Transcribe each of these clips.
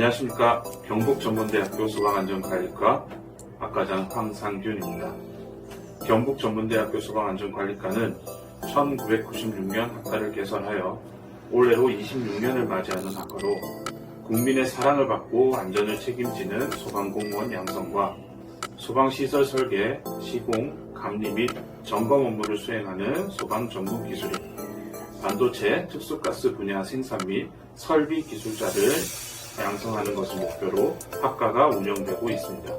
안녕하십니까. 경북전문대학교 소방안전관리과 학과장 황상균입니다. 경북전문대학교 소방안전관리과는 1996년 학과를 개설하여 올해로 26년을 맞이하는 학과로 국민의 사랑을 받고 안전을 책임지는 소방공무원 양성과 소방시설 설계, 시공, 감리 및 점검 업무를 수행하는 소방 전문 기술인 반도체, 특수가스 분야 생산 및 설비 기술자를 양성하는 것을 목표로 학과가 운영되고 있습니다.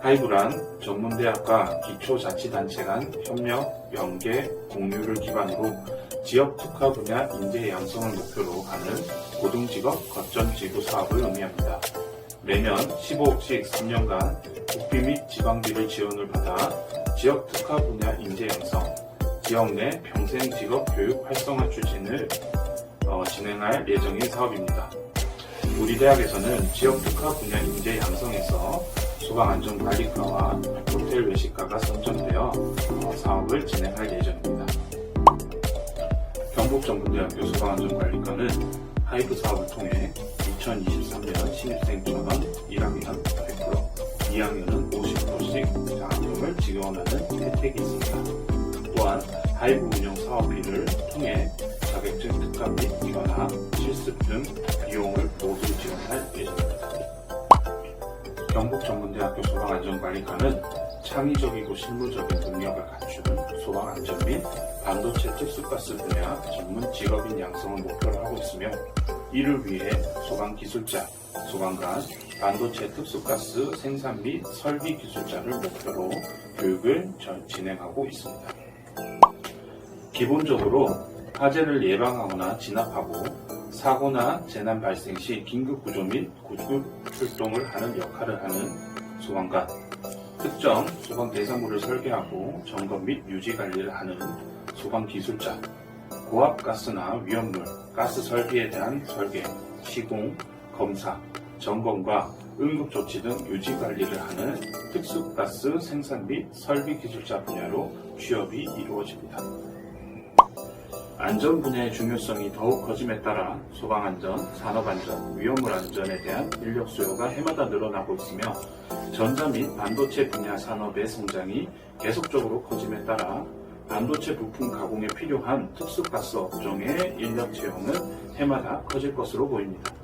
하이브란 전문대학과 기초자치단체 간 협력, 연계, 공유를 기반으로 지역 특화 분야 인재 양성을 목표로 하는 고등직업 거점 지구 사업을 의미합니다. 매년 15억씩 3년간 국비 및 지방비를 지원을 받아 지역 특화 분야 인재 양성, 지역 내 평생 직업 교육 활성화 추진을 어, 진행할 예정인 사업입니다. 우리 대학에서는 지역 특화 분야 인재 양성에서 소방안전관리과와 호텔 외식과가 선정되어 어, 사업을 진행할 예정입니다. 경북전문대학교 소방안전관리과는 하이브 사업을 통해 2023년 신입생 전원 1학년 100%, 2학년은 50%씩 장학금을 지원하는 혜택이 있습니다. 또한 하이브 운영 사업비를 통해 자격증 특강 및 이거나 실습 등 비용을 모두 지원할 예정입니다. 경북전문대학교 소방안전관리과는 창의적이고 실무적인 능력을 갖춘 소방안전 및 반도체 특수가스 분야 전문 직업인 양성을 목표로 하고 있으며 이를 위해 소방기술자, 소방관, 반도체 특수가스 생산 및 설비 기술자를 목표로 교육을 전- 진행하고 있습니다. 기본적으로 화재를 예방하거나 진압하고 사고나 재난 발생 시 긴급 구조 및 구급 출동을 하는 역할을 하는 소방관, 특정 소방 대상물을 설계하고 점검 및 유지 관리를 하는 소방 기술자, 고압 가스나 위험물, 가스 설비에 대한 설계, 시공, 검사, 점검과 응급 조치 등 유지 관리를 하는 특수 가스 생산 및 설비 기술자 분야로 취업이 이루어집니다. 안전 분야의 중요성이 더욱 커짐에 따라 소방안전, 산업안전, 위험물 안전에 대한 인력 수요가 해마다 늘어나고 있으며 전자 및 반도체 분야 산업의 성장이 계속적으로 커짐에 따라 반도체 부품 가공에 필요한 특수가스 업종의 인력 채용은 해마다 커질 것으로 보입니다.